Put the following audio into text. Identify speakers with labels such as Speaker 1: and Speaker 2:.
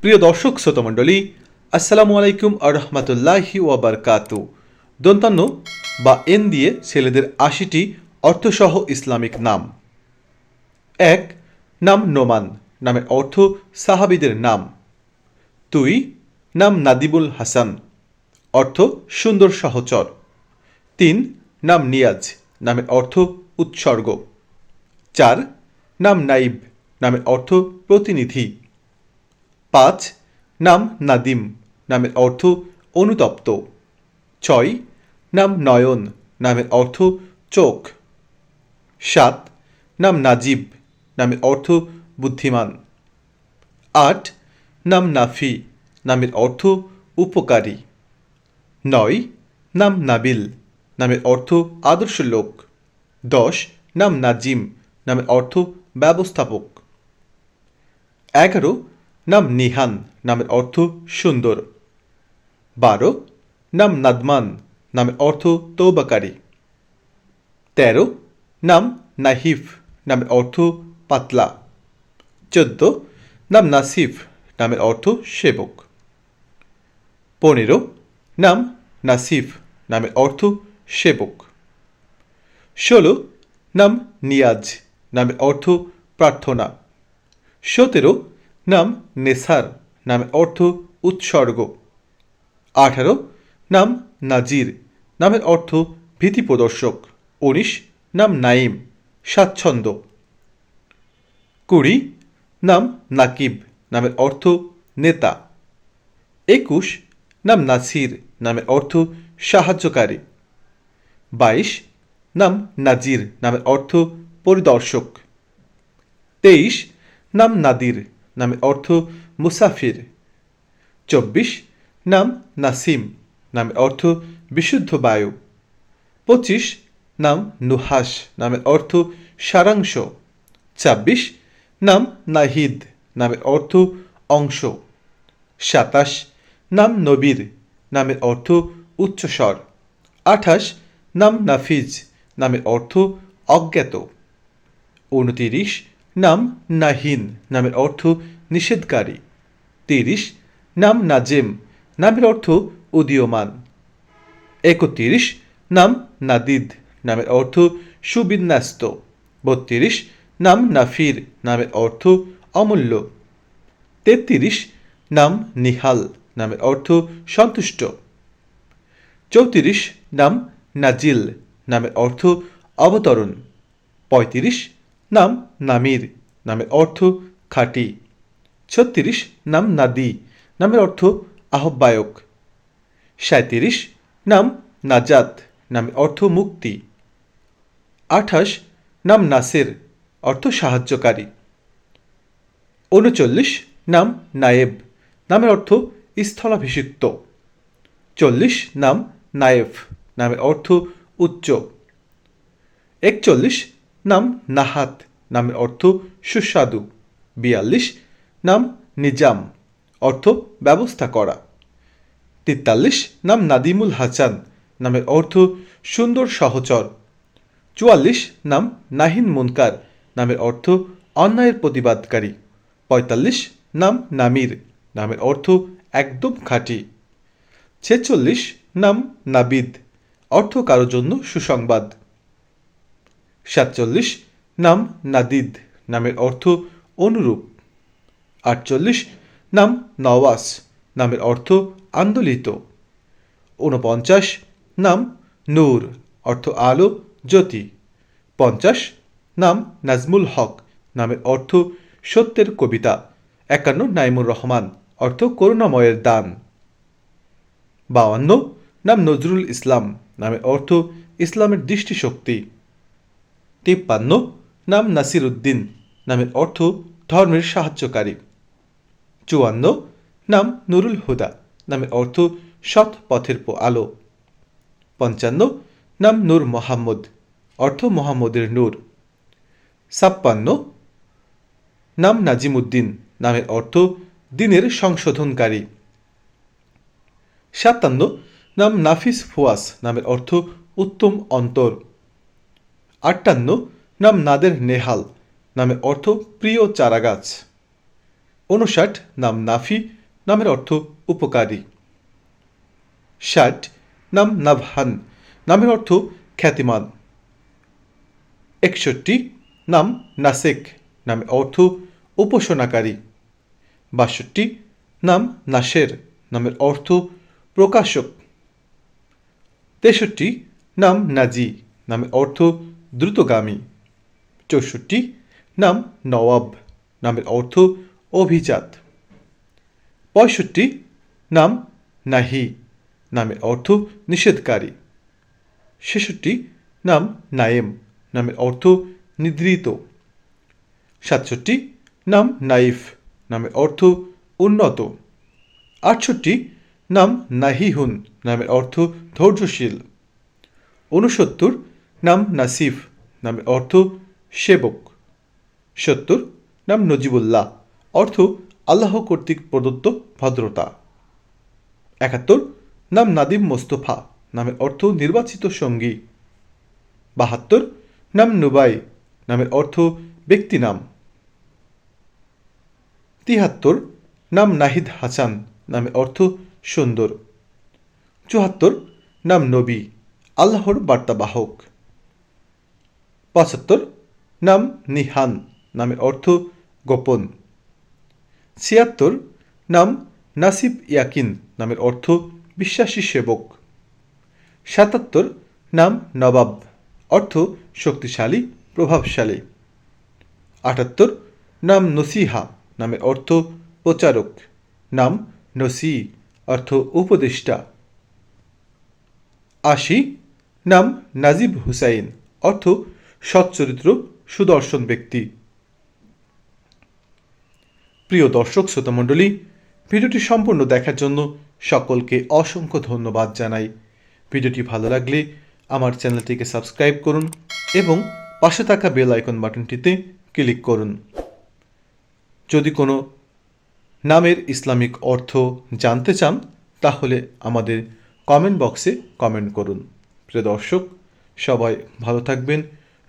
Speaker 1: প্রিয় দর্শক শ্রোতমণ্ডলী আসসালামু আলাইকুম আর আরহামাতুল্লাহি ওয়াবারকাতু দন্তান্ন বা এন দিয়ে ছেলেদের আশিটি অর্থসহ ইসলামিক নাম। এক, নাম নোমান, নামের অর্থ সাহাবিদের নাম। তুই নাম নাদিবুল হাসান, অর্থ সুন্দর সহচর। তিন, নাম নিয়াজ, নামের অর্থ উৎসর্গ। চার, নাম নাইব, নামের অর্থ প্রতিনিধি। পাঁচ, নাম নাদিম, নামের অর্থ অনুতপ্ত। ছয়, নাম নয়ন, নামের অর্থ চোখ। সাত, নাম নাজিব, নামের অর্থ বুদ্ধিমান। আট, নাম নাফি, নামের অর্থ উপকারী। নয়, নাম নাবিল, নামের অর্থ আদর্শ লোক। দশ, নাম নাজিম, নামের অর্থ ব্যবস্থাপক। এগারো নাম নিহান, নামের অর্থ সুন্দর। বারো, নাম নাদমান, নামের অর্থ তৌবাকারী। তেরো, নাম নাহিফ, নামের অর্থ পাতলা। চোদ্দ, নাম নাসিফ, নামের অর্থ সেবক। পনেরো, নাম নাসিফ, নামের অর্থ সেবক। ষোলো, নাম নিয়াজ, নামের অর্থ প্রার্থনা। সতেরো নাম নেসার নামের অর্থ উৎসর্গ। আঠারো, নাম নাজির নামের অর্থ ভীতি প্রদর্শক। উনিশ, নাম নাইম স্বাচ্ছন্দ্য। কুড়ি, নাম নাকিব নামের অর্থ নেতা। একুশ, নাম নাসির নামের অর্থ সাহায্যকারী। বাইশ, নাম নাজির নামের অর্থ পরিদর্শক। তেইশ, নাম নাদির নামের অর্থ মুসাফির। চব্বিশ, নাম নাসিম নামের অর্থ বিশুদ্ধ বায়ু। পঁচিশ, নাম নুহাস নামের অর্থ সারাংশ। ছাব্বিশ, নাম নাহিদ নামের অর্থ অংশ। সাতাশ, নাম নবীর নামের অর্থ উচ্চস্বর। আঠাশ, নাম নাফিজ নামের অর্থ অজ্ঞাত। উনতিরিশ নাম নাহিন, নামের অর্থ নিষেধকারী। তিরিশ, নাম নাজেম, নামের অর্থ উদীয়মান। একত্রিশ, নাম নাদিদ, নামের অর্থ সুবিন্যাস্ত। বত্রিশ, নাম নাফির, নামের অর্থ অমূল্য। তেত্রিশ, নাম নিহাল, নামের অর্থ সন্তুষ্ট। চৌত্রিশ, নাম নাজিল, নামের অর্থ অবতরণ। পঁয়ত্রিশ নাম নামির, নামের অর্থ খাঁটি। ছত্রিশ, নাম নাদি, নামের অর্থ আহ্বায়ক। সাঁত্রিশ নাম নাজাত, নামের অর্থ মুক্তি। আঠাশ, নাম নাসের, অর্থ সাহায্যকারী। উনচল্লিশ, নাম নায়েব, নামের অর্থ স্থলাভিষিক্ত। চল্লিশ, নাম নায়েফ, নামের অর্থ উচ্চ। একচল্লিশ নাম নাহাত, নামের অর্থ সুস্বাদু। বিয়াল্লিশ, নাম নিজাম, অর্থ ব্যবস্থা করা। তেতাল্লিশ, নাম নাদিমুল হাসান, নামের অর্থ সুন্দর সহচর। চুয়াল্লিশ, নাম নাহিন মুনকার, নামের অর্থ অন্যায়ের প্রতিবাদকারী। পঁয়তাল্লিশ, নাম নামির, নামের অর্থ একদম খাঁটি। ছেচল্লিশ, নাম নাবিদ, অর্থ কারোর জন্য সুসংবাদ। সাতচল্লিশ নাম নাদিদ নামের অর্থ অনুরূপ। আটচল্লিশ নাম নওয়াস নামের অর্থ আন্দোলিত। ঊনপঞ্চাশ নাম নূর, অর্থ আলো, জ্যোতি। পঞ্চাশ নাম নাজমুল হক নামের অর্থ সত্যের কবিতা। একান্ন নাইমুর রহমান, অর্থ করুণাময়ের দান। বাউান্ন নাম নজরুল ইসলাম নামের অর্থ ইসলামের দৃষ্টিশক্তি। তিপ্পান্ন, নাম নাসির উদ্দিন নামের অর্থ ধর্মের সাহায্যকারী। চুয়ান্ন, নাম নুরুল হুদা, নামের অর্থ সৎ পথের আলো। পঞ্চান্ন, নাম নূর মোহাম্মদ, অর্থ মোহাম্মদের নূর। ছাপ্পান্ন, নাম নাজিমুদ্দিন, নামের অর্থ দিনের সংশোধনকারী। সাতান্ন, নাম নাফিস ফুয়াস, নামের অর্থ উত্তম অন্তর। আটান্ন নাম নাদের নেহাল নামের অর্থ প্রিয় চারাগাছ। উনষাট নাম নাফি, নামের অর্থ উপকারী। ষাট নাম নাভহান নামের অর্থ খ্যাতিমান। একষট্টি নাম নাসেক নামের অর্থ উপাসনাকারী। বাষট্টি নাম নাসের, নামের অর্থ প্রকাশক। তেষট্টি নাম নাজি, নামে অর্থ দ্রুতগামী। চৌষট্টি নাম নওয়াব, নামের অর্থ অভিজাত। পঁয়ষট্টি নাম নাহি, নামের অর্থ নিষেধকারী। ছেষট্টি নাম নায়েম, নামের অর্থ নিদ্রিত। সাতষট্টি নাম নাইফ, নামের অর্থ উন্নত। আটষট্টি নাম নাহিহুন, নামের অর্থ ধৈর্যশীল। ঊনসত্তর নাম নাসিফ নামের অর্থ সেবক। সত্তর, নাম নজিবুল্লাহ, অর্থ আল্লাহ কর্তৃক প্রদত্ত ভদ্রতা। একাত্তর, নাম নাদিম মোস্তফা নামের অর্থ নির্বাচিত সঙ্গী। বাহাত্তর, নাম নুবাই নামের অর্থ ব্যক্তি নাম। তিহাত্তর, নাম নাহিদ হাসান, নামে অর্থ সুন্দর। চুহাত্তর, নাম নবী, আল্লাহর বার্তাবাহক। পঁচাত্তর, নাম নিহান, নামের অর্থ গোপন। ছিয়াত্তর, নাম নাসিব ইয়াকিন, নামের অর্থ বিশ্বাসী সেবক। সাতাত্তর, নাম নবাব, অর্থ শক্তিশালী, প্রভাবশালী। আটাত্তর, নাম নসিহা, নামের অর্থ প্রচারক। নাম নসি, অর্থ উপদেষ্টা। আশি, নাম নাজিব হুসাইন, অর্থ সচ্চরিত্র সুদর্শন ব্যক্তি। প্রিয় দর্শক, শ্রোতামণ্ডলী, ভিডিওটি সম্পূর্ণ দেখার জন্য সকলকে অসংখ্য ধন্যবাদ জানাই। ভিডিওটি ভালো লাগলে আমার চ্যানেলটিকে সাবস্ক্রাইব করুন এবং পাশে থাকা বেল আইকন বাটনটিতে ক্লিক করুন। যদি কোনো নামের ইসলামিক অর্থ জানতে চান, তাহলে আমাদের কমেন্ট বক্সে কমেন্ট করুন। প্রিয় দর্শক, সবাই ভালো থাকবেন